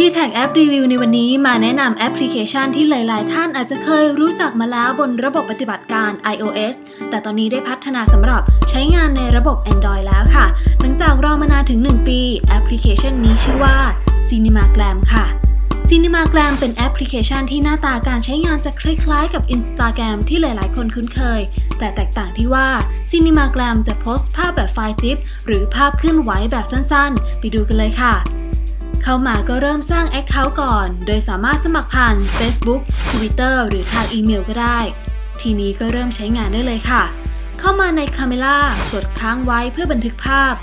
d t แทแอปรีวิวในวันนี้มาแนะนำแอปพลิเคชันที่หลาย ๆ ท่านอาจจะเคยรู้จักมาแล้วบนระบบปฏิบัติการ iOS แต่ตอนนี้ได้พัฒนาสำหรับใช้งานในระบบ Android แล้วค่ะ หลังจากรอมานานถึง 1 ปี แอปพลิเคชันนี้ชื่อว่า Cinemagram ค่ะ Cinemagram เป็นแอปพลิเคชันที่หน้าตาการใช้งานจะคล้าย ๆ กับ Instagram ที่หลาย ๆ คนคุ้นเคย แต่แตกต่างที่ว่า Cinemagram จะโพสต์ภาพแบบไฟล์ซิปหรือภาพเคลื่อนไหวแบบสั้น ๆ ไปดูกันเลยค่ะ เข้ามาก็เริ่มสร้าง Account ก่อน โดยสามารถสมัครผ่าน Facebook Twitter หรือทางอีเมลก็ได้ ทีนี้ก็เริ่มใช้งานได้เลยค่ะ เข้ามาใน Camera กดค้างไว้เพื่อบันทึกภาพ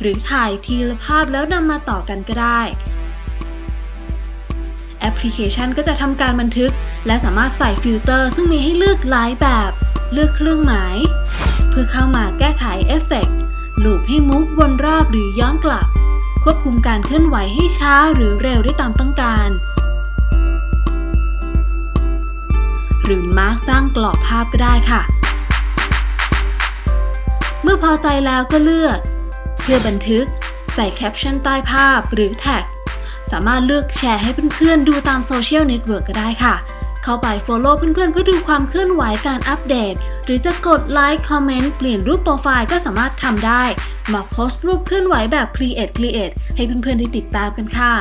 หรือถ่ายทีละภาพแล้วนำมาต่อกันก็ได้ แอปพลิเคชันก็จะทำการบันทึก และสามารถใส่ฟิลเตอร์ ซึ่งมีให้เลือกหลายแบบ เลือกเครื่องหมาย เพื่อเข้ามาแก้ไขเอฟเฟกต์ลูปให้มุกวนรอบหรือย้อนกลับ ควบคุมการเคลื่อนไหวให้ช้าหรือเร็วได้ตามต้องการ หรือมาร์กสร้างกรอบภาพก็ได้ค่ะ เมื่อพอใจแล้วก็เลือก เพื่อบันทึก ใส่แคปชั่นใต้ภาพหรือแท็กสามารถเลือกแชร์ให้เพื่อนๆดูตามโซเชียลเน็ตเวิร์กก็ได้ค่ะ เข้าไป Follow เพื่อนๆ เพื่อดูความเคลื่อนไหวการอัปเดต หรือจะกดไลค์คอมเมนต์เปลี่ยนรูปโปรไฟล์ก็สามารถทำได้ มาโพสต์รูปเคลื่อนไหวแบบ Create Create ให้เพื่อนๆ ได้ติดตามกันค่ะ